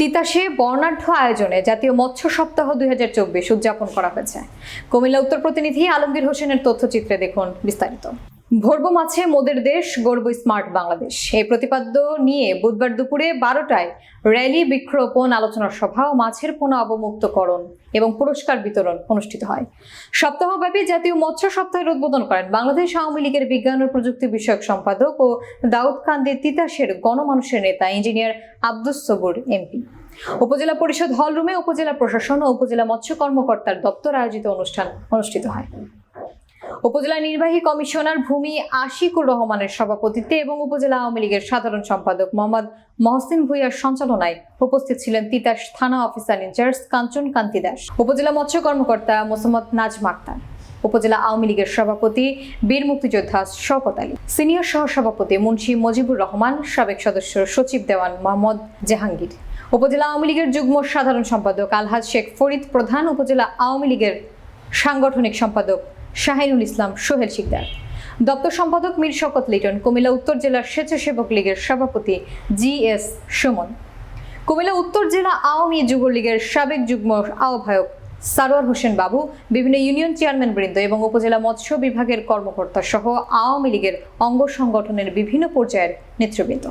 তিতাসে বর্ণাঢ্য আয়োজনে জাতীয় মৎস্য সপ্তাহ দুই হাজার চব্বিশ উদযাপন করা হয়েছে। কুমিল্লা উত্তর প্রতিনিধি আলমগীর হোসেনের তথ্যচিত্রে দেখুন বিস্তারিত। ভরব মাছে মোদের দেশ গর্ব স্মার্ট বাংলাদেশ। এই প্রতিপাদ্য নিয়ে বুধবার দুপুরে বারোটায় র্যালি বৃক্ষরোপণ আলোচনা সভা ও মাছের পোনা অবমুক্তকরণ এবং পুরস্কার বিতরণ অনুষ্ঠিত হয়। সপ্তাহব্যাপী জাতীয় মৎস্য সপ্তাহের উদ্বোধন করেন বাংলাদেশ আওয়ামী লীগের বিজ্ঞান ও প্রযুক্তি বিষয়ক সম্পাদক ও দাউদকান্দি তিতাসের গণমানুষের নেতা ইঞ্জিনিয়ার আব্দুস সবুর এমপি। উপজেলা পরিষদ হল রুমে উপজেলা প্রশাসন ও উপজেলা মৎস্য কর্মকর্তার দপ্তর আয়োজিত অনুষ্ঠান অনুষ্ঠিত হয়। উপজেলা নির্বাহী কমিশনার ভূমি আশিকুর রহমানের সভাপতিত্বে এবং উপজেলা আওয়ামী লীগের সাধারণ সম্পাদক মোহাম্মদ মহসিন ভুইয়ার সঞ্চালনায় উপস্থিত ছিলেন তিতাস থানা officer in charge Kanchan Kanti Das, upazila মৎস্য কর্মকর্তা মোসাম্মদ নাজম আক্তার, উপজেলা আওয়ামী লীগের সভাপতি বীর মুক্তিযোদ্ধা শওকত আলী, সিনিয়র সহসভাপতি মুন্সি মজিবুর রহমান, সাবেক সদস্য সচিব দেওয়ান মোহাম্মদ জাহাঙ্গীর, উপজেলা আওয়ামী লীগের যুগ্ম সাধারণ সম্পাদক আলহাজ শেখ ফরিদ, প্রধান উপজেলা আওয়ামী লীগের সাংগঠনিক সম্পাদক শাহিনুল ইসলাম, সোহেল শিকদার। দপ্তর সম্পাদক মীর শকত লিটন, কুমিল্লা উত্তর জেলার স্বেচ্ছাসেবক লীগের সভাপতি জি এস সুমন। কুমিল্লা উত্তর জেলা আওয়ামী যুবলীগের সাবেক যুগ্ম আহ্বায়ক সারোয়ার হোসেন বাবু, বিভিন্ন ইউনিয়ন চেয়ারম্যান বৃন্দ এবং উপজেলা মৎস্য বিভাগের কর্মকর্তা সহ আওয়ামী লীগের অঙ্গ সংগঠনের বিভিন্ন পর্যায়ের নেতৃবৃন্দ।